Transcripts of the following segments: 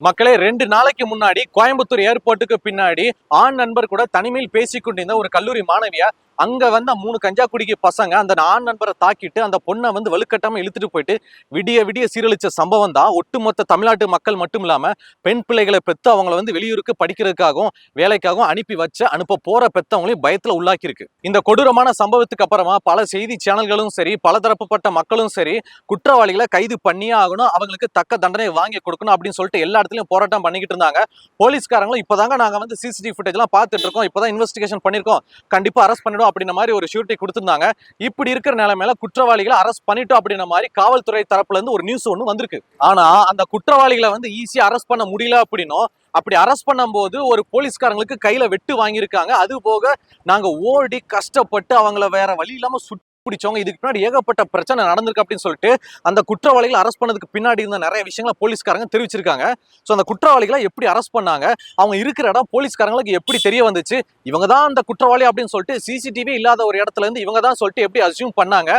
மக்களே ரெண்டு நாளைக்கு முன்னாடி கோயம்புத்தூர் ஏர்போர்ட்டுக்கு பின்னாடி ஆண் நண்பர் கூட தனிமையில் பேசி கொண்டிருந்த ஒரு கல்லூரி மாணவியா அங்க வந்த மூணு கஞ்சா குடிக்க பசங்க அந்த ஆண் நண்பரை தாக்கிட்டு அந்த பொண்ணை வந்து வலுக்கட்டாம இழுத்துட்டு போயிட்டு விடிய விடிய சீரழிச்ச சம்பவம் தான். ஒட்டுமொத்த தமிழ்நாட்டு மக்கள் மட்டும் இல்லாம பெண் பிள்ளைகளை பெற்று அவங்கள வந்து வெளியூருக்கு படிக்கிறதுக்காகவும் வேலைக்காகவும் அனுப்பி வச்சு அனுப்ப போற பெத்தவங்களையும் பயத்துல உள்ளாக்கியிருக்கு. இந்த கொடூரமான சம்பவத்துக்கு அப்புறமா பல செய்தி சேனல்களும் சரி பலதரப்புப்பட்ட மக்களும் சரி குற்றவாளிகளை கைது பண்ணியே ஆகணும் அவங்களுக்கு தக்க தண்டனை வாங்கி கொடுக்கணும் அப்படின்னு சொல்லிட்டு எல்லா இடத்துலையும் போராட்டம் பண்ணிக்கிட்டு இருந்தாங்க. போலீஸ்காரங்களும் இப்பதாங்க நாங்க வந்து சிசிடிவி ஃபுட்டேஜ் எல்லாம் பார்த்துட்டு இருக்கோம். இப்போதான் இன்வெஸ்டிகேஷன் பண்ணிருக்கோம். கண்டிப்பா அரெஸ்ட் பண்ணிடும் அப்படின்ற மாதிரி ஒரு ஷூரிட்டி கொடுத்துருந்தாங்க. இப்படி இருக்கிற நிலைமையில குற்றவாளிகளை அரெஸ்ட் பண்ணிட்டோம் அப்படின்ற மாதிரி காவல்துறை தரப்புல இருந்து ஒரு நியூஸ் ஒன்று வந்திருக்கு. ஆனா அந்த குற்றவாளிகளை வந்து ஈஸியாக அரெஸ்ட் பண்ண முடியல அப்படின்னும் அப்படி அரெஸ்ட் பண்ணும்போது ஒரு போலீஸ்காரங்களுக்கு கையில வெட்டு வாங்கியிருக்காங்க. அது போக நாங்க ஓடி கஷ்டப்பட்டு அவங்கள வேற வழி இல்லாம சுட்டு பிடிச்சவங்க இதுக்கு பின்னாடி ஏகப்பட்ட பிரச்சனை நடந்திருக்கு அப்படின்னு சொல்லிட்டு அந்த குற்றவாளிகளை அரெஸ்ட் பண்ணதுக்கு பின்னாடி இருந்த நிறைய விஷயங்களை போலீஸ்காரங்க தெரிவிச்சிருக்காங்க. ஸோ அந்த குற்றவாளிகளை எப்படி அரெஸ்ட் பண்ணாங்க? அவங்க இருக்கிற இடம் போலீஸ்காரங்களுக்கு எப்படி தெரிய வந்துச்சு? இவங்க தான் அந்த குற்றவாளி அப்படின்னு சொல்லிட்டு சிசிடிவி இல்லாத ஒரு இடத்துல இருந்து இவங்க தான் சொல்லிட்டு எப்படி அசியூம் பண்ணாங்க?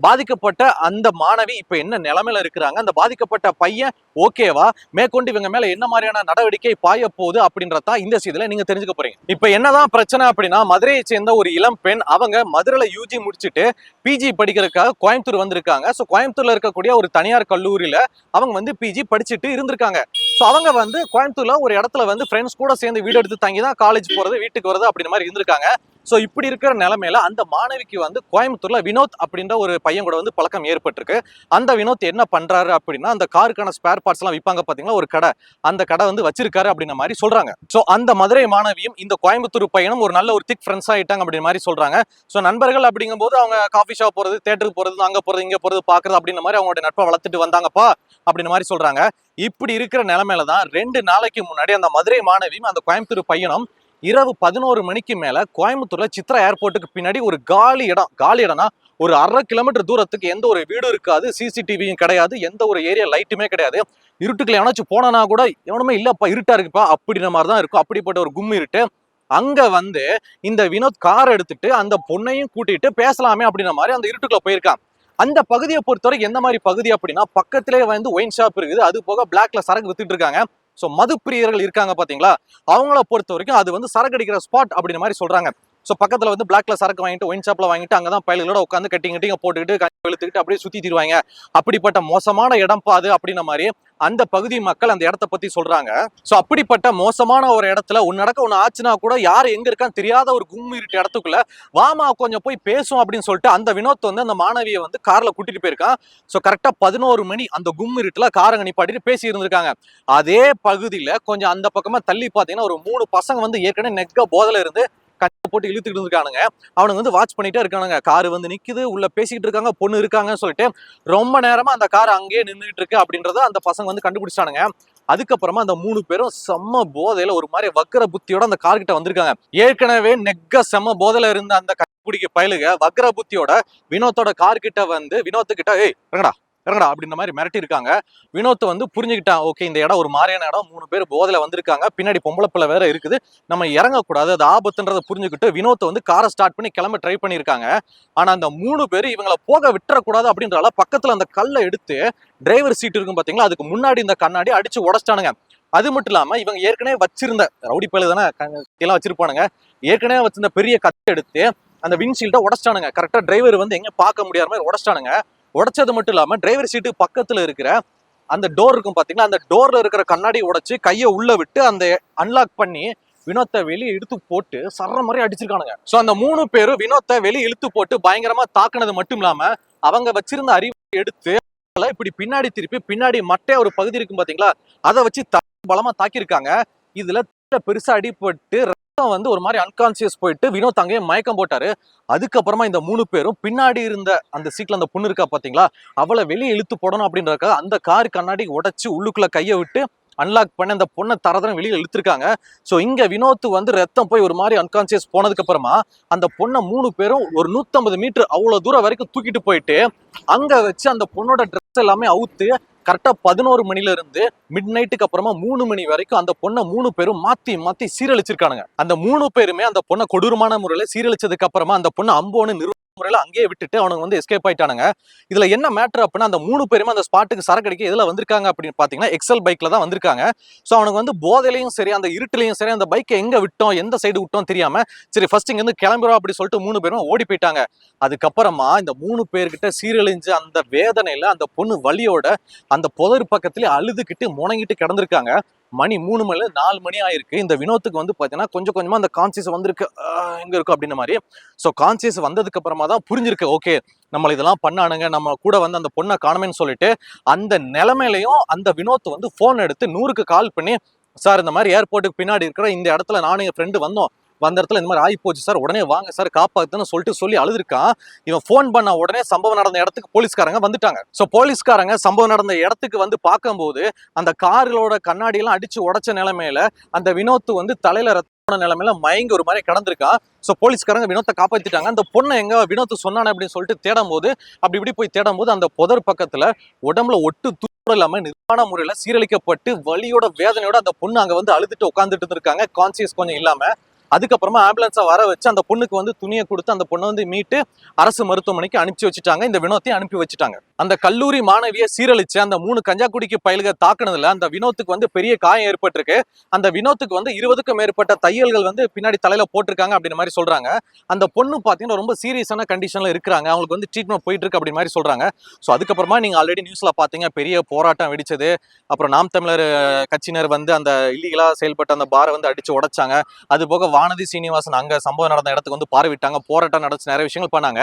பாதிக்கப்பட்ட அந்த மாணவி இப்ப என்ன நிலைமையில இருக்கிறாங்க? அந்த பாதிக்கப்பட்ட பையன் ஓகேவா மேற்கொண்டு இவங்க மேல என்ன மாதிரியான நடவடிக்கை பாய போகுது அப்படின்றதான் இந்த செய்தியில நீங்க தெரிஞ்சுக்க போறீங்க. இப்ப என்னதான் பிரச்சனை அப்படின்னா மதுரையை சேர்ந்த ஒரு இளம் பெண் அவங்க மதுரையில யூஜி முடிச்சுட்டு பிஜி படிக்கிறதுக்காக கோயம்புத்தூர் வந்திருக்காங்க. ஸோ கோயம்புத்தூர்ல இருக்கக்கூடிய ஒரு தனியார் கல்லூரியில அவங்க வந்து பிஜி படிச்சுட்டு இருந்திருக்காங்க. ஸோ அவங்க வந்து கோயம்புத்தூர்ல ஒரு இடத்துல வந்து ஃப்ரெண்ட்ஸ் கூட சேர்ந்து வீடு எடுத்து தங்கி தான் காலேஜ் போறது வீட்டுக்கு வரது அப்படின்ற மாதிரி இருந்திருக்காங்க. ஸோ இப்படி இருக்கிற நிலமையில அந்த மாணவிக்கு வந்து கோயம்புத்தூர்ல வினோத் அப்படின்ற ஒரு பையன் கூட வந்து பழக்கம் ஏற்பட்டிருக்கு. அந்த வினோத் என்ன பண்றாரு அப்படின்னா அந்த காருக்கான ஸ்பேர் பார்ட்ஸ் எல்லாம் விற்பாங்க பாத்தீங்களா? ஒரு கடை. அந்த கடை வந்து வச்சிருக்காரு அப்படின்ற மாதிரி சொல்றாங்க. ஸோ அந்த மதுரை மாணவியும் இந்த கோயம்புத்தூர் பையனும் ஒரு நல்ல ஒரு திக் ஃப்ரெண்ட்ஸ் ஆயிட்டாங்க அப்படின்ற மாதிரி சொல்றாங்க. ஸோ நண்பர்கள் அப்படிங்கும்போது அவங்க காஃபி ஷாப் போறது தேட்டருக்கு போறது அங்க போறது இங்க போறது பாக்குறது அப்படின்ற மாதிரி அவங்களோட நட்பை வளர்த்துட்டு வந்தாங்கப்பா அப்படின்ற மாதிரி சொல்றாங்க. இப்படி இருக்கிற நிலைமையில தான் ரெண்டு நாளைக்கு முன்னாடி அந்த மதுரை மாணவியும் அந்த கோயம்புத்தூர் பையனும் இரவு பதினோரு மணிக்கு மேல கோயம்புத்தூர்ல சித்ரா ஏர்போர்ட்டுக்கு பின்னாடி ஒரு காலி இடம். காலி இடம்னா ஒரு அரை கிலோமீட்டர் தூரத்துக்கு எந்த ஒரு வீடும் இருக்காது. சிசிடிவியும் கிடையாது. எந்த ஒரு ஏரியா லைட்டுமே கிடையாது. இருட்டுக்குள்ள எவனாச்சும் போனானா கூட எவனுமே இல்லப்பா இருட்டா இருக்குப்பா அப்படின்ற மாதிரி தான் இருக்கும். அப்படிப்பட்ட ஒரு கும் இருட்டு. அங்க வந்து இந்த வினோத் கார் எடுத்துட்டு அந்த பொண்ணையும் கூட்டிட்டு பேசலாமே அப்படின்ற மாதிரி அந்த இருட்டுக்குள்ள போயிருக்கான். அந்த பகுதியை பொறுத்தவரைக்கும் எந்த மாதிரி பகுதி அப்படின்னா பக்கத்திலே வந்து ஒயின் ஷாப் இருக்குது. அது போக பிளாக்ல சரக்கு வித்துட்டு இருக்காங்க. ஸோ மது பிரியர்கள் இருக்காங்க பாத்தீங்களா? அவங்கள பொறுத்த வரைக்கும் அது வந்து சரக்கு அடிக்கிற ஸ்பாட் அப்படின்ற மாதிரி சொல்றாங்க. ஸோ பக்கத்தில் வந்து பிளாக்ல சரக்கு வாங்கிட்டு ஒயின் ஷாப்பில் வாங்கிட்டு அங்கதான் பயல்களோட உட்காந்து கட்டிங் கட்டிங்க போட்டுக்கிட்டு கஞ்சி அப்படியே சுற்றி தருவாங்க. அப்படிப்பட்ட மோசமான இடம் பாது அப்படின்ன மாதிரி அந்த பகுதி மக்கள் அந்த இடத்த பற்றி சொல்கிறாங்க ஸோ அப்படிப்பட்ட மோசமான ஒரு இடத்துல ஒன்று நடக்க ஒன்று ஆச்சுன்னா கூட யார் எங்கே இருக்கான்னு தெரியாத ஒரு கும்மி இருட்டு இடத்துக்குள்ள வாமா கொஞ்சம் போய் பேசும் அப்படின்னு சொல்லிட்டு அந்த வினோத் வந்து அந்த மாணவியை வந்து காரில் கூட்டிட்டு போயிருக்கான். ஸோ கரெக்டாக பதினோரு மணி அந்த கும் இருட்டுல நிப்பாட்டிட்டு பேசி இருந்திருக்காங்க. அதே பகுதியில் கொஞ்சம் அந்த பக்கமாக தள்ளி பார்த்தீங்கன்னா ஒரு மூணு பசங்க வந்து ஏற்கனவே நெக்க போதில் இருந்து கண்ணை போட்டு இழுத்துக்கிட்டு இருக்கானுங்க அவனுங்க வந்து வாட்ச் பண்ணிட்டே இருக்கானுங்க. கார் வந்து நிக்குது உள்ள பேசிக்கிட்டு இருக்காங்க பொண்ணு இருக்காங்கன்னு சொல்லிட்டு. ரொம்ப நேரமா அந்த கார் அங்கேயே நின்றுட்டு இருக்கு அப்படின்றத அந்த பசங்க வந்து கண்டுபிடிச்சானுங்க அதுக்கப்புறமா அந்த மூணு பேரும் செம்ம போதையில ஒரு மாதிரி வக்கர புத்தியோட அந்த கார் கிட்ட வந்திருக்காங்க. ஏற்கனவே நெக்க செம்ம போதையில இருந்த அந்த குடிக்க பயலுக வக்கர புத்தியோட வினோத்தோட கார்கிட்ட வந்து வினோத்துக்கிட்ட ஏய் ரங்கடா இறங்கடா அப்படின்ற மாதிரி மிரட்டி இருக்காங்க. வினோத்தை வந்து புரிஞ்சுக்கிட்டான் ஓகே இந்த இடம் ஒரு மாதிரியான இடம் மூணு பேர் போதையில வந்திருக்காங்க பின்னாடி பொம்பளை பிள்ளை வேற இருக்குது நம்ம இறங்கக்கூடாது அது ஆபத்துன்றதை புரிஞ்சுக்கிட்டு வினோத்தை வந்து காரை ஸ்டார்ட் பண்ணி கிளம்ப ட்ரை பண்ணியிருக்காங்க. ஆனா அந்த மூணு பேர் இவங்களை போக விட்டுறக்கூடாது அப்படின்றால பக்கத்துல அந்த கல்லை எடுத்து டிரைவர் சீட் இருக்கும் பாத்தீங்களா அதுக்கு முன்னாடி இந்த கண்ணாடி அடிச்சு உடச்சிட்டானுங்க. அது மட்டும் இல்லாம இவங்க ஏற்கனவே வச்சிருந்த ரவுடி பயில தானே எல்லாம் வச்சிருப்பானுங்க ஏற்கனவே வச்சிருந்த பெரிய கத்தை எடுத்து அந்த விண்ட்ஷீல்டை உடச்சிட்டானுங்க. கரெக்டா டிரைவர் வந்து எங்க பார்க்க முடியாத மாதிரி உடச்சிட்டானுங்க. உடைச்சது மட்டும் இல்லாமல் டிரைவர் சீட்டு பக்கத்தில் இருக்கிற அந்த டோர் இருக்கும் பாத்தீங்களா? அந்த டோரில் இருக்கிற கண்ணாடி உடைச்சி கையை உள்ளே விட்டு அந்த அன்லாக் பண்ணி வினோத்தை வெளியே இழுத்து போட்டு சர்ற மாதிரி அடிச்சிருக்கானுங்க. ஸோ அந்த மூணு பேரும் வினோத்தை வெளியே இழுத்து போட்டு பயங்கரமாக தாக்குனது மட்டும் இல்லாமல் அவங்க வச்சிருந்த அறிவை எடுத்து இப்படி பின்னாடி திருப்பி பின்னாடி மட்டே ஒரு பகுதி இருக்கும் பார்த்தீங்களா அதை வச்சு பலமாக தாக்கியிருக்காங்க. இதில் பெருசாக அடிபட்டு ரத்தம் வந்து ஒரு மாதிரி அன்கான்சியஸ் போயிட்டு வினோத் அங்கேயே மயக்கம் போட்டாரு. அதுக்கப்புறமா இந்த மூணு பேரும் பின்னாடி இருந்த அந்த சீட்ல அந்த பொண்ணு இருக்கா பாத்தீங்களா? அவளை வெளியே இழுத்து போடணும் அப்படின்றதுக்காக அந்த கார் கண்ணாடி உடைச்சு உள்ளுக்குள்ள கையை விட்டு அன்லாக் பண்ணி அந்த பொண்ணை தரதரம் வெளியில் இழுத்துருக்காங்க. ஸோ இங்க வினோத் வந்து ரத்தம் போய் ஒரு மாதிரி அன்கான்சியஸ் போனதுக்கு அப்புறமா அந்த பொண்ணை மூணு பேரும் ஒரு 150 மீட்டர் அவ்வளவு தூரம் வரைக்கும் தூக்கிட்டு போயிட்டு அங்க வச்சு அந்த பொண்ணோட ட்ரெஸ் எல்லாமே அவுத்து கரெக்டா பதினோரு மணில இருந்து மிட் நைட்டுக்கு அப்புறமா மூணு மணி வரைக்கும் அந்த பொண்ணை மூணு பேரும் மாத்தி மாத்தி சீரழிச்சிருக்கானுங்க. அந்த மூணு பேருமே அந்த பொண்ணை கொடூரமான முறையில சீரழிச்சதுக்கு அப்புறமா அந்த பொண்ணை அம்போன்னு நிறு முறையில் அங்கேயே விட்டுட்டு அவனுங்க வந்து எஸ்கேப் ஆயிட்டானுங்க. இதுல என்ன மேட்ரு அப்படின்னா அந்த மூணு பேருமே அந்த ஸ்பாட்டுக்கு சரக்கு அடிக்க வந்திருக்காங்க அப்படின்னு பார்த்தீங்கன்னா எக்ஸல் பைக்ல தான் வந்திருக்காங்க. ஸோ அவனுக்கு வந்து போதையிலையும் சரி அந்த இருட்டுலையும் சரி அந்த பைக்கை எங்க விட்டோம் எந்த சைடு விட்டோம் தெரியாம சரி ஃபர்ஸ்ட் இங்க இருந்து கிளம்புறோம் அப்படி சொல்லிட்டு மூணு பேரும் ஓடி போயிட்டாங்க. அதுக்கப்புறமா இந்த மூணு பேர்கிட்ட சீரழிஞ்சு அந்த வேதனையில அந்த பொண்ணு வலியோட அந்த புதர் பக்கத்துலேயே அழுதுகிட்டு முணங்கிட்டு கிடந்திருக்காங்க. மணி மூணு மணி நாலு மணி ஆயிருக்கு. இந்த வினோத்துக்கு வந்து பார்த்தீங்கன்னா கொஞ்சம் கொஞ்சமாக அந்த கான்சியஸ் வந்திருக்கு. எங்கே இருக்கும் அப்படின்ற மாதிரி. ஸோ கான்சியஸ் வந்ததுக்கு அப்புறமா தான் புரிஞ்சிருக்கு. ஓகே நம்மளை இதெல்லாம் பண்ணானுங்க. நம்ம கூட வந்து அந்த பொண்ணை காணுமேன்னு சொல்லிட்டு அந்த நிலைமையிலையும் அந்த வினோத் வந்து ஃபோன் எடுத்து நூறுக்கு கால் பண்ணி சார் இந்த மாதிரி ஏர்போர்ட்டுக்கு பின்னாடி இருக்கிற இந்த இடத்துல நானும் என் ஃப்ரெண்டு வந்தோம். வந்த இடத்துல இந்த மாதிரி ஆகி போச்சு சார். உடனே வாங்க சார் காப்பாத்துன்னு சொல்லிட்டு சொல்லி அழுதுருக்கான். இவன் ஃபோன் பண்ண உடனே சம்பவம் நடந்த இடத்துக்கு போலீஸ்காரங்க வந்துட்டாங்க. ஸோ போலீஸ்காரங்க சம்பவம் நடந்த இடத்துக்கு வந்து பார்க்கும்போது அந்த கார்களோட கண்ணாடியெல்லாம் அடிச்சு உடச்ச நிலைமையில அந்த வினோத் வந்து தலையில ரத்தோட நிலைமையில மயங்கி ஒரு மாதிரி கிடந்திருக்கான். ஸோ போலீஸ்காரங்க வினோத்தை காப்பாத்திட்டாங்க. அந்த பொண்ணை எங்க வினோத்தை சொன்னானே அப்படின்னு சொல்லிட்டு தேடும் போது அப்படி இப்படி போய் தேடும் போது அந்த புதர் பக்கத்துல உடம்புல ஒட்டு தூரம் இல்லாம நிர்வாண முறையில சீரழிக்கப்பட்டு வலியோட வேதனையோட அந்த பொண்ணு அங்க வந்து அழுதுட்டு உட்காந்துட்டு இருந்திருக்காங்க. கான்சியஸ் கொஞ்சம் இல்லாம. அதுக்கப்புறமா ஆம்புலன்ஸை வர வச்சு அந்த பொண்ணுக்கு வந்து துணியை கொடுத்து அந்த பொண்ணை வந்து மீட்டு அரசு மருத்துவமனைக்கு அனுப்பிச்சு வச்சுட்டாங்க. இந்த வினோத்தையும் அனுப்பி வச்சுட்டாங்க. அந்த கல்லூரி மாணவியை சீரழிச்சு அந்த மூணு கஞ்சா குடிக்கு தாக்குனதுல அந்த வினோத்துக்கு வந்து பெரிய காயம் ஏற்பட்டிருக்கு. அந்த வினோத்துக்கு வந்து இருபதுக்கும் மேற்பட்ட தையல்கள் வந்து பின்னாடி தலையில போட்டிருக்காங்க அப்படின்ற மாதிரி சொல்றாங்க. அந்த பொண்ணு பாத்தீங்கன்னா ரொம்ப சீரியஸான கண்டிஷன்ல இருக்கிறாங்க. அவங்களுக்கு வந்து ட்ரீட்மெண்ட் போயிட்டு இருக்கு அப்படி மாதிரி சொல்றாங்க. ஸோ அதுக்கப்புறமா நீங்க ஆல்ரெடி நியூஸ்ல பாத்தீங்க பெரிய போராட்டம் வெடிச்சது. அப்புறம் நாம் தமிழர் கட்சியினர் வந்து அந்த இல்லீகலா செயல்பட்ட அந்த பாரை வந்து அடிச்சு உடைச்சாங்க. அது போக வானதி சீனிவாசன் அங்க சம்பவம் நடந்த இடத்துக்கு வந்து பார்வையிட்டாங்க. போராட்டம் நடத்து நிறைய விஷயங்கள் பண்ணாங்க.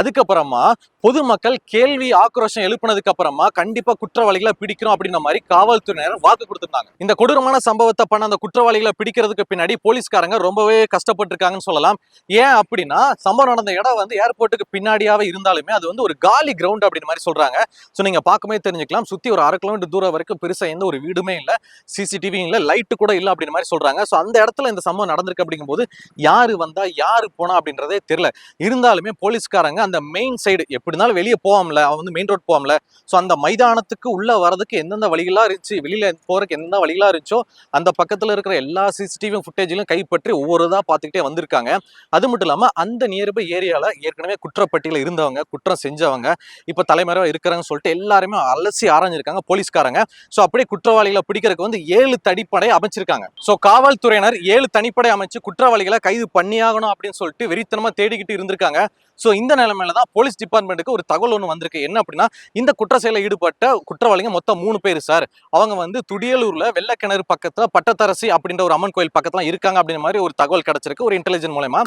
அதுக்கப்புறமா பொதுமக்கள் கேள்வி ஆக்ரோஷம் எழுப்பினதுக்கு அப்புறமா கண்டிப்பா குற்றவாளிகளை பிடிக்கிறோம் அப்படின்ற மாதிரி காவல்துறையினர் வாக்கு கொடுத்திருந்தாங்க. இந்த கொடூரமான சம்பவத்தை பண்ண அந்த குற்றவாளிகளை பிடிக்கிறதுக்கு பின்னாடி போலீஸ்காரங்க ரொம்பவே கஷ்டப்பட்டிருக்காங்கன்னு சொல்லலாம். ஏன் அப்படின்னா சம்பவம் நடந்த இடம் வந்து ஏர்போர்ட்டுக்கு பின்னாடியாவே இருந்தாலுமே அது வந்து ஒரு காலி கிரவுண்ட் அப்படின்னு மாதிரி சொல்றாங்க. ஸோ நீங்க பார்க்கும்போது தெரிஞ்சுக்கலாம். சுத்தி ஒரு அரை கிலோமீட்டர் தூரம் வரைக்கும் பெருசா எந்த ஒரு வீடுமே இல்லை. சிசிடிவி இல்லை. லைட்டு கூட இல்லை அப்படின்னு மாதிரி சொல்றாங்க. ஸோ அந்த இடத்துல இந்த சம்பவம் நடந்திருக்கு அப்படிங்கும்போது யாரு வந்தா யாரு போனா அப்படின்றதே தெரியல. இருந்தாலுமே போலீஸ்காரங்க அந்த மெயின் சைடு எப்படி இருந்தாலும் வெளியே போவாம்ல அவன் வந்து மெயின் ரோட் போவாம்ல ஸோ அந்த மைதானத்துக்கு உள்ள வரதுக்கு எந்தெந்த வழிகளா இருந்துச்சு வெளியில போறதுக்கு எந்த வழிகளா இருந்துச்சோ அந்த பக்கத்துல இருக்கிற எல்லா சிசிடிவி ஃபுட்டேஜிலும் கைப்பற்றி ஒவ்வொரு இதாக பார்த்துக்கிட்டே வந்திருக்காங்க. அது மட்டும் இல்லாம அந்த நியர்பை ஏரியால ஏற்கனவே குற்றப்பட்டியில் இருந்தவங்க குற்றம் செஞ்சவங்க இப்ப தலைமறைவா இருக்கிறாங்கன்னு சொல்லிட்டு எல்லாருமே அலசி ஆராய்ஞ்சிருக்காங்க போலீஸ்காரங்க. ஸோ அப்படியே குற்றவாளிகளை பிடிக்கிறதுக்கு வந்து ஏழு தனிப்படை அமைச்சிருக்காங்க. ஸோ காவல்துறையினர் ஏழு தனிப்படை அமைச்சு குற்றவாளிகளை கைது பண்ணியாகணும் அப்படின்னு சொல்லிட்டு வெறித்தனமாக தேடிக்கிட்டு இருந்திருக்காங்க. ஸோ இந்த நிலைமையில தான் போலீஸ் டிபார்ட்மெண்ட்டுக்கு ஒரு தகவல் ஒன்று வந்திருக்கு. என்ன அப்படின்னா இந்த குற்ற செயலில் ஈடுபட்ட குற்றவாளிங்க மொத்தம் மூணு பேர் சார். அவங்க வந்து துடியலூரில் வெள்ளக்கிணறு பக்கத்தில் பட்டத்தரசி அப்படின்ற ஒரு அம்மன் கோயில் பக்கத்தில் இருக்காங்க அப்படின்ற மாதிரி ஒரு தகவல் கிடச்சிருக்கு ஒரு இன்டெலிஜென்ட் மூலயமா.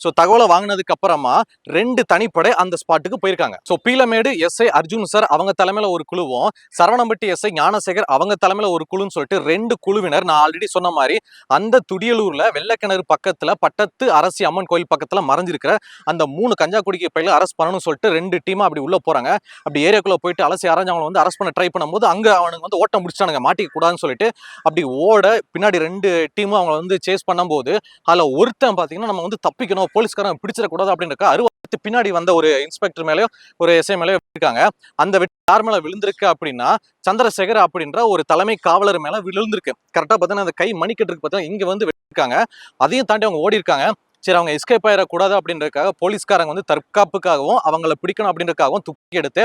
ஸோ தகவலை வாங்கினதுக்கு அப்புறமா ரெண்டு தனிப்படை அந்த ஸ்பாட்டுக்கு போயிருக்காங்க. So Peelamedu SI Arjun sir அவங்க தலைமையில் ஒரு குழுவும் சரவணம்பட்டி எஸ்ஐ ஞானசேகர் அவங்க தலைமையில் ஒரு குழுன்னு சொல்லிட்டு ரெண்டு குழுவினர் நான் ஆல்ரெடி சொன்ன மாதிரி அந்த துடியலூரில் வெள்ளக்கிணறு பக்கத்தில் பட்டத்து அரசி அம்மன் கோயில் பக்கத்தில் மறைஞ்சிருக்கிற அந்த மூணு கஞ்சா குடிக்க பயில அரெஸ்ட் பண்ணணும்னு சொல்லிட்டு ரெண்டு டீமா அப்படி உள்ள போறாங்க. அப்படி ஏரியாக்குள்ள போயிட்டு அலசி அரைஞ்சவங்களை அவங்களை வந்து அரெஸ்ட் பண்ண ட்ரை பண்ணும்போது அங்க அவனுக்கு வந்து ஓட்டம் முடிச்சானுங்க மாட்டிக்க கூடாதுன்னு சொல்லிட்டு அப்படி ஓட பின்னாடி ரெண்டு டீமும் அவங்கள வந்து சேஸ் பண்ணும்போது அதுல ஒருத்தன் பாத்தீங்கன்னா நம்ம வந்து தப்பிக்கணும் போலீஸ்காரன் பிடிச்சிடக்கூடாது அப்படின்றக்க அறுபத்து பின்னாடி வந்த ஒரு இன்ஸ்பெக்டர் மேலேயோ ஒரு எஸ்ஐ மேலேயோ இருக்காங்க. அந்த வெட்டு யார் மேல விழுந்திருக்கு அப்படின்னா சந்திரசேகர் அப்படின்ற ஒரு தலைமை காவலர் மேல விழுந்திருக்கு. கரெக்டா பார்த்தீங்கன்னா அந்த கை மணிக்கட்டுருக்கு பார்த்தீங்கன்னா இங்க வந்து வெட்டிருக்காங்க. அதையும் தாண்டி அவங்க ஓடி இருக்காங்க சரி அவங்க எஸ்கேப் ஆயிடக்கூடாது அப்படின்றதுக்காக போலீஸ்காரங்க வந்து தற்காப்புக்காகவும் அவங்கள பிடிக்கணும் அப்படின்றதுக்காகவும் துப்பி எடுத்து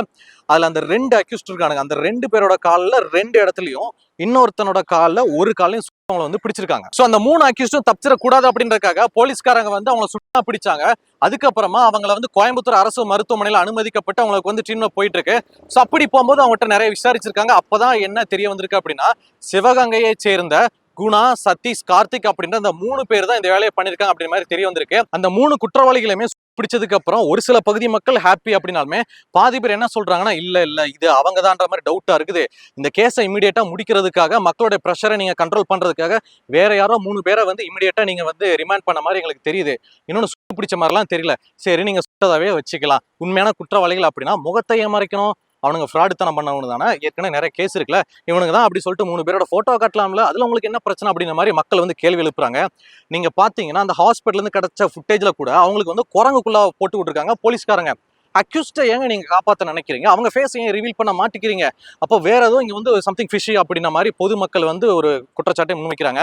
அதில் அந்த ரெண்டு அக்யூஸ்ட் இருக்கானுங்க. அந்த ரெண்டு பேரோட காலில் ரெண்டு இடத்துலையும் இன்னொருத்தனோட காலில் ஒரு காலையும் அவங்களை வந்து பிடிச்சிருக்காங்க. ஸோ அந்த மூணு அக்யூஸ்டும் தப்பிச்சிடக்கூடாது அப்படின்றதுக்காக போலீஸ்காரங்க வந்து அவங்கள சுட்டா பிடிச்சாங்க. அதுக்கப்புறமா அவங்கள வந்து கோயம்புத்தூர் அரசு மருத்துவமனையில் அனுமதிக்கப்பட்டு அவங்களுக்கு வந்து ட்ரீட்மெண்ட் போயிட்டு இருக்கு ஸோ அப்படி போகும்போது அவங்ககிட்ட நிறைய விசாரிச்சிருக்காங்க. அப்போதான் என்ன தெரிய வந்திருக்கு அப்படின்னா சிவகங்கையை சேர்ந்த குணா சதீஷ் கார்த்திக் அப்படின்ற அந்த மூணு பேர் தான் இந்த வேலையை பண்ணியிருக்காங்க அப்படின்ற மாதிரி தெரிய வந்திருக்கு. அந்த மூணு குற்றவாளிகளையுமே பிடிச்சதுக்கு அப்புறம் ஒரு சில பகுதி மக்கள் ஹாப்பி அப்படின்னாலுமே பாதி பேர் என்ன சொல்றாங்கன்னா இல்ல இல்ல இது அவங்க தான்ற மாதிரி டவுட்டா இருக்குது. இந்த கேஸை இமீடியட்டா முடிக்கிறதுக்காக மக்களோட ப்ரெஷரை நீங்க கண்ட்ரோல் பண்றதுக்காக வேற யாரோ மூணு பேரை வந்து இமீடியட்டா நீங்க வந்து ரிமாண்ட் பண்ண மாதிரி எங்களுக்கு தெரியுது. இன்னொன்னு சுட்டு பிடிச்ச மாதிரிலாம் தெரியல. சரி நீங்க சுட்டதாவே வச்சுக்கலாம். உண்மையான குற்றவாளிகள் அப்படின்னா முகத்தை ஏமாறிக்கணும். அவனுங்க ஃப்ராடுத்தனம் பண்ணவனு தானே? ஏற்கனவே நிறைய கேஸ் இருக்குல்ல. இவனுங்க தான் அப்படி சொல்லிட்டு மூணு பேரோட ஃபோட்டோ காட்டலாம்ல. அதில் உங்களுக்கு என்ன பிரச்சனை அப்படின்ற மாதிரி மக்கள் வந்து கேள்வி எழுப்புறாங்க. நீங்கள் பார்த்தீங்கன்னா அந்த ஹாஸ்பிட்டலேருந்து கிடச்ச ஃபுட்டேஜில் கூட அவங்களுக்கு வந்து குரங்குக்குள்ள போட்டு விட்டுருக்காங்க. போலீஸ்காரங்க. அக்யூஸ்டை ஏங்க நீங்கள் காப்பாற்ற நினைக்கிறீங்க? அவங்க ஃபேஸ் ஏன் ரிவீல் பண்ண மாட்டேங்கிறீங்க அப்போ வேற ஏதோ இங்கே வந்து சம்திங் ஃபிஷி அப்படின்ன மாதிரி பொதுமக்கள் வந்து ஒரு குற்றச்சாட்டை முன்வைக்கிறாங்க.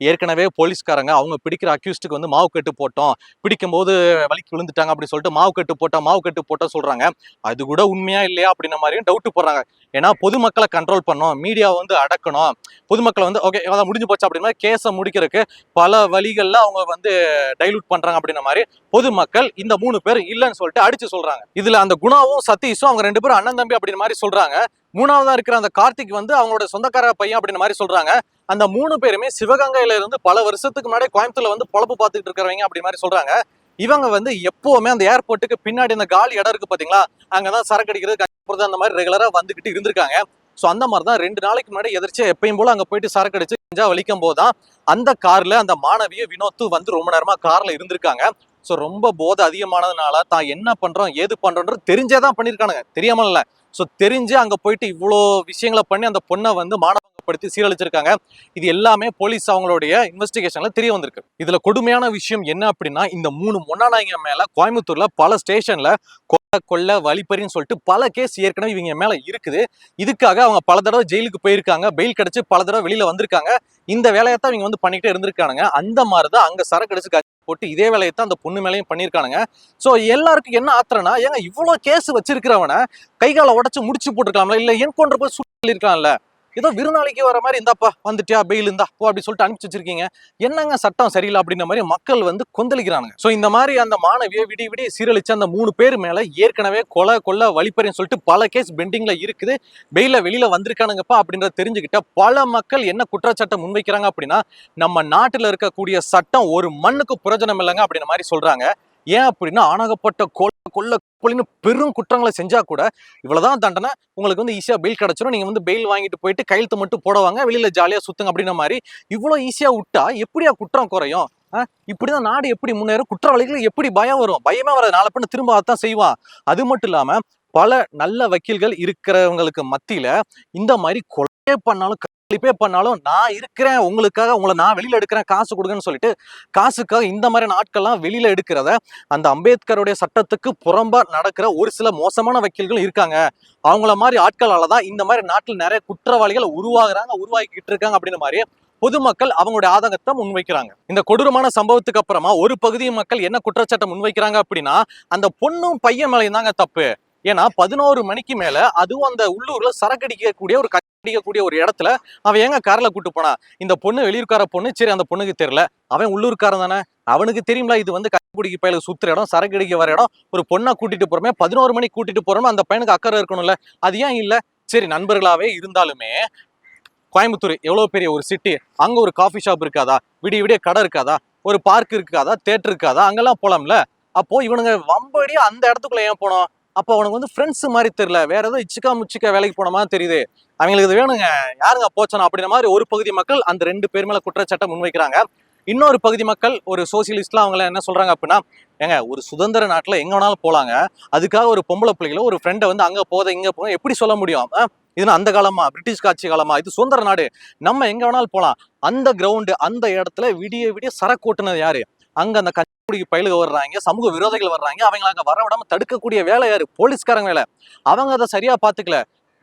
ஏற்கனவே போலீஸ்காரங்க அவங்க பிடிக்கிற அக்யூஸ்டுக்கு வந்து மாவு கட்டு போட்டோம். பிடிக்கும்போது வலிக்கு விழுந்துட்டாங்க அப்படின்னு சொல்லிட்டு மாவு கட்டு போட்டோம் மாவு கட்டு போட்டோம் சொல்கிறாங்க அது கூட உண்மையா இல்லையா அப்படின்ன மாதிரியும் டவுட்டு போடுறாங்க. ஏன்னா பொதுமக்களை கண்ட்ரோல் பண்ணணும் மீடியாவை வந்து அடக்கணும். பொதுமக்களை வந்து ஓகே அதான் முடிஞ்சு போச்சு அப்படின்னா கேஸை முடிக்கிறதுக்கு பல வழிகளில் அவங்க வந்து டைலூட் பண்ணுறாங்க அப்படின்ன மாதிரி பொதுமக்கள் இந்த மூணு பேர் இல்லைன்னு சொல்லிட்டு அடிச்சு சொல்கிறாங்க இதுல அந்த குணாவும் சதீஷும் அவங்க ரெண்டு பேரும் அண்ணன் தம்பி அப்படின்னு மாதிரி சொல்றாங்க. மூணாவதா இருக்கிற அந்த கார்த்திக் வந்து அவங்களோட சொந்தக்கார பையன் அப்படின்னு மாதிரி சொல்றாங்க. அந்த மூணு பேருமே சிவகங்கையில இருந்து பல வருஷத்துக்கு முன்னாடி கோயம்புத்தூர்ல வந்து பொழப்பு பார்த்துட்டு இருக்கிறவங்க அப்படி மாதிரி சொல்றாங்க. இவங்க வந்து எப்பவுமே அந்த ஏர்போர்ட்டுக்கு பின்னாடி அந்த காலி இடம் இருக்கு பாத்தீங்களா? அங்கதான் சரக்கு அடிக்கிறது கஞ்சி அந்த மாதிரி ரெகுலரா வந்துகிட்டு இருந்திருக்காங்க. ஸோ அந்த மாதிரி தான் ரெண்டு நாளைக்கு முன்னாடி எதிர்த்து எப்பயும் போல அங்க போயிட்டு சரக்கு அடிச்சு கஞ்சா வலிக்கும் போது தான் அந்த கார்ல அந்த மாணவிய வினோத்து வந்து ரொம்ப நேரமா கார்ல இருந்திருக்காங்க. ஸோ ரொம்ப போதை அதிகமானதுனால தான் என்ன பண்றோம் ஏது பண்றோன்றது தெரிஞ்சே தான் பண்ணியிருக்கானுங்க தெரியாமல் இல்லை ஸோ தெரிஞ்சு அங்க போயிட்டு இவ்வளோ விஷயங்களை பண்ணி அந்த பொண்ணை வந்து மாணவப்படுத்தி சீரழிச்சிருக்காங்க. இது எல்லாமே போலீஸ் அவங்களுடைய இன்வெஸ்டிகேஷன்ல தெரிய வந்திருக்கு. இதுல கொடுமையான விஷயம் என்ன அப்படின்னா இந்த மூணு முன்னாநாயங்க மேல கோயம்புத்தூர்ல பல ஸ்டேஷன்ல கொலை கொள்ள வழிப்பறின்னு சொல்லிட்டு பல கேஸ் ஏற்கனவே இவங்க மேல இருக்குது. இதுக்காக அவங்க பல தடவை ஜெயிலுக்கு போயிருக்காங்க. பெயில் கிடைச்சு பல தடவை வெளியில வந்திருக்காங்க. இந்த வேலையை தான் இவங்க வந்து பண்ணிக்கிட்டே இருந்திருக்கானுங்க. அந்த மாதிரி தான் அங்க சரக்கு அடிச்சு போட்டு இதே வேலையை தான் அந்த பொண்ணு மேலேயும் பண்ணியிருக்கானுங்க. ஸோ எல்லாருக்கும் என்ன ஆத்திரனா ஏங்க இவ்வளோ கேஸ் வச்சிருக்கிறவனை கைகாலை உடச்சு முடிச்சு போட்டிருக்கலாம்ல? இல்லை என்கொண்டர் போய் சுட்டு சொல்லியிருக்கலாம்ல ஏதோ விருந்தாளிக்கு வர மாதிரி இந்தாப்பா வந்துட்டியா பெயில் இருந்தா போ அப்படி சொல்லிட்டு அனுப்பிச்சு வச்சிருக்கீங்க. என்னங்க சட்டம் சரியில்லை அப்படின்ற மாதிரி மக்கள் வந்து கொந்தளிக்கிறாங்க ஸோ இந்த மாதிரி அந்த மாணவியை விடி விடி சீரழிச்ச அந்த மூணு பேர் மேல ஏற்கனவே கொலை கொள்ள வழிப்பறின்னு சொல்லிட்டு பல கேஸ் பெண்டிங்ல இருக்குது. பெயில வெளியில வந்திருக்கானுங்கப்பா அப்படின்றத தெரிஞ்சுக்கிட்ட பல மக்கள் என்ன குற்றச்சாட்டை முன்வைக்கிறாங்க அப்படின்னா நம்ம நாட்டில் இருக்கக்கூடிய சட்டம் ஒரு மண்ணுக்கு பிரயோஜனம் இல்லைங்க அப்படின்ற மாதிரி சொல்றாங்க. ஏன் அப்படின்னா ஆணாகப்பட்ட கொலை கொள்ள கொள்ளின்னு பெரும் குற்றங்களை செஞ்சா கூட இவ்வளவுதான் தண்டனை. உங்களுக்கு வந்து ஈஸியா பெயில் கிடைச்சிடும் நீங்க வந்து பெயில் வாங்கிட்டு போயிட்டு கையெழுத்து மட்டும் போடுவாங்க. வெளியில ஜாலியா சுத்துங்க அப்படின்ற மாதிரி. இவ்வளவு ஈஸியா விட்டா எப்படியா குற்றம் குறையும்? இப்படிதான் நாடு எப்படி முன்னேறும்? குற்றவாளிகள் எப்படி பயம் வரும்? பயமே வராது. நாளை பண்ண திரும்ப அதான் செய்வான். அது மட்டும் இல்லாம பல நல்ல வக்கீல்கள் இருக்கிறவங்களுக்கு மத்தியில இந்த மாதிரி பே பண்ணாலும் கழிப்பே பண்ணாலும் நான் இருக்கிறேன் உங்களுக்காக உங்களை நான் வெளியில் எடுக்கிறேன் காசு கொடுங்கன்னு சொல்லிட்டு காசுக்காக இந்த மாதிரி நாட்கள்லாம் வெளியில் எடுக்கிறத அந்த அம்பேத்கருடைய சட்டத்துக்கு புறம்பா நடக்கிற ஒரு சில மோசமான வக்கீல்கள் இருக்காங்க. அவங்கள மாதிரி ஆட்களால் தான் இந்த மாதிரி நாட்டில் நிறைய குற்றவாளிகள் உருவாகிறாங்க உருவாக்கிட்டு இருக்காங்க அப்படின்ற மாதிரி பொதுமக்கள் அவங்களுடைய ஆதங்கத்தை முன்வைக்கிறாங்க. இந்த கொடூரமான சம்பவத்துக்கு அப்புறமா ஒரு பகுதி மக்கள் என்ன குற்றச்சாட்டை முன்வைக்கிறாங்க அப்படின்னா அந்த பொண்ணும் பையன் மேலையும் தாங்க தப்பு. ஏன்னா பதினோரு மணிக்கு மேல அதுவும் அந்த உள்ளூர்ல சரக்கு அடிக்கக்கூடிய ஒரு கடிக்கக்கூடிய ஒரு இடத்துல அவன் ஏங்க காரில் கூட்டு போனா இந்த பொண்ணு வெளியூர்கார பொண்ணு? சரி அந்த பொண்ணுக்கு தெரியல. அவன் உள்ளூர்காரன் தானே? அவனுக்கு தெரியுங்களா இது வந்து கஞ்சிக்குடிக்கு பயலுக்கு சுத்துற இடம் சரக்கு அடிக்க வர இடம். ஒரு பொண்ணை கூட்டிட்டு போறோமே பதினோரு மணிக்கு கூட்டிட்டு போறோமே அந்த பையனுக்கு அக்கறை இருக்கணும்ல. அது ஏன் இல்ல? சரி நண்பர்களாவே இருந்தாலுமே கோயம்புத்தூர் எவ்வளவு பெரிய ஒரு சிட்டி? அங்க ஒரு காஃபி ஷாப் இருக்காதா? விடிய விடிய கடை இருக்காதா? ஒரு பார்க் இருக்காதா? தேட்டர் இருக்காதா? அங்கெல்லாம் போலாம்ல. அப்போ இவனுங்க வம்படியாக அந்த இடத்துக்குள்ள ஏன் போனோம்? அப்போ அவனுக்கு வந்து ஃப்ரெண்ட்ஸ் மாதிரி தெரியல. வேற ஏதோ இச்சிக்கா முச்சிக்கா வேலைக்கு போன மாதிரி தெரியுது. அவங்களுக்கு இது வேணுங்க. யாருங்க போச்சனா அப்படின்ற மாதிரி ஒரு பகுதி மக்கள் அந்த ரெண்டு பேர் மேல குற்றச்சாட்டை முன்வைக்கிறாங்க. இன்னொரு பகுதி மக்கள் ஒரு சோசியலிஸ்ட்லாம் அவங்கள என்ன சொல்றாங்க அப்படின்னா ஏங்க ஒரு சுதந்திர நாட்டில் எங்க வேணாலும் போலாங்க. அதுக்காக ஒரு பொம்பளை பிள்ளைகளோ ஒரு ஃப்ரெண்டை வந்து அங்கே போத இங்கே போக எப்படி சொல்ல முடியும்? ஆ? இது அந்த காலமா? பிரிட்டிஷ் காட்சி காலமா? இது சுதந்திர நாடு. நம்ம எங்க வேணாலும் போலாம். அந்த கிரவுண்டு அந்த இடத்துல விடிய விடிய சரக்கு ஓட்டுனது யாரு? அங்க அந்த கஞ்சிக்குடிக்கு பயிலுக வர்றாங்க சமூக விரோதிகள் வர்றாங்க அவங்கள அங்கே வர விடாம தடுக்கக்கூடிய வேலை யாரு போலீஸ்காரங்க வேலை அவங்க அதை சரியா பாத்துக்கல.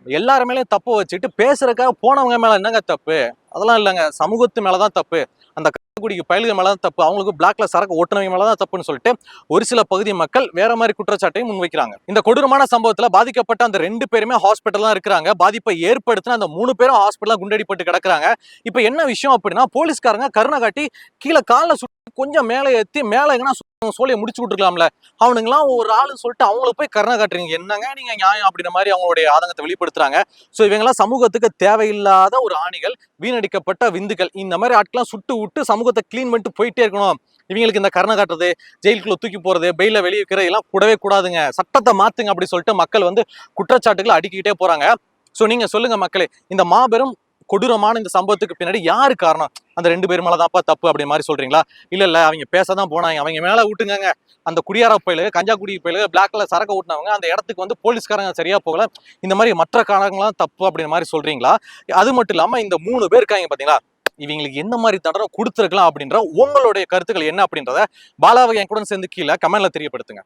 எல்லாரு மேலயும் தப்பு வச்சுட்டு பேசுறதுக்காக போனவங்க மேல என்னங்க தப்பு? அதெல்லாம் இல்லைங்க. சமூகத்து மேலதான் தப்பு. அந்த குடிக்கு பயல்கள் மேலே தான் தப்பு. அவங்களுக்கு பிளாக்ல சரக்கு ஓட்டுனவங்க மேலதான் தப்புன்னு சொல்லிட்டு ஒரு சில பகுதி மக்கள் வேற மாதிரி குற்றச்சாட்டையும் முன்வைக்கிறாங்க. இந்த கொடூரமான சம்பவத்தில் பாதிக்கப்பட்ட அந்த ரெண்டு பேருமே ஹாஸ்பிட்டல் தான் இருக்கிறாங்க. பாதிப்பை ஏற்படுத்தின அந்த மூணு பேரும் ஹாஸ்பிட்டலாக குண்டடிப்பட்டு கிடக்குறாங்க. இப்போ என்ன விஷயம் அப்படின்னா போலீஸ்காரங்க கருணை காட்டி கீழே காலில் சுட்டு கொஞ்சம் மேலே ஏத்தி மேலே எங்கன்னா சோழியை முடிச்சு விட்டுருக்கலாம்ல அவனுங்களாம் ஒரு ஆளு சொல்லிட்டு அவங்களுக்கு போய் கருணை காட்டுறீங்க. என்னங்க நீங்க நியாயம் அப்படின்ற மாதிரி அவங்களுடைய ஆதங்கத்தை வெளிப்படுத்துறாங்க. ஸோ இவங்கெல்லாம் சமூகத்துக்கு தேவையில்லாத ஒரு ஆணிகள் வீணடிக்கப்பட்ட விந்துகள் இந்த மாதிரி ஆட்கள்லாம் சுட்டு விட்டு சமூகத்தை க்ளீன் பண்ணிட்டு போயிட்டே இருக்கணும். இவங்களுக்கு இந்த கருணை காட்டுறது ஜெயிலுக்குள்ள தூக்கி போறது பெயில வெளியே வைக்கிறது எல்லாம் கூடவே கூடாதுங்க. சட்டத்தை மாத்துங்க அப்படி சொல்லிட்டு மக்கள் வந்து குற்றச்சாட்டுகளை அடிக்கிட்டே போறாங்க. ஸோ நீங்க சொல்லுங்க மக்களே இந்த மாபெரும் கொடூரமான இந்த சம்பவத்துக்கு பின்னாடி யாரு காரணம்? அந்த ரெண்டு பேர் மேலதான்ப்பா தப்பு அப்படி மாதிரி சொல்றீங்களா? இல்ல இல்ல அவங்க பேசதான் போனாங்க. அவங்க மேல விட்டுங்க அந்த குடியார பயிலுக கஞ்சாக்குடி குடி பயிலுக பிளாக்ல சரக்கு ஓட்டினவங்க அந்த இடத்துக்கு வந்து போலீஸ்காரங்க சரியா போகல. இந்த மாதிரி மற்ற காரணங்களாம் தப்பு அப்படின்ற மாதிரி சொல்றீங்களா? அது மட்டும் இல்லாம இந்த மூணு பேர் இருக்காங்க பாத்தீங்களா? இவங்களுக்கு எந்த மாதிரி தண்டனை கொடுத்துருக்கலாம் அப்படின்ற உங்களுடைய கருத்துக்கள் என்ன அப்படின்றத பாலாவை என் கூட சேர்ந்து கீழே கமெண்ட்ல தெரியப்படுத்துங்க.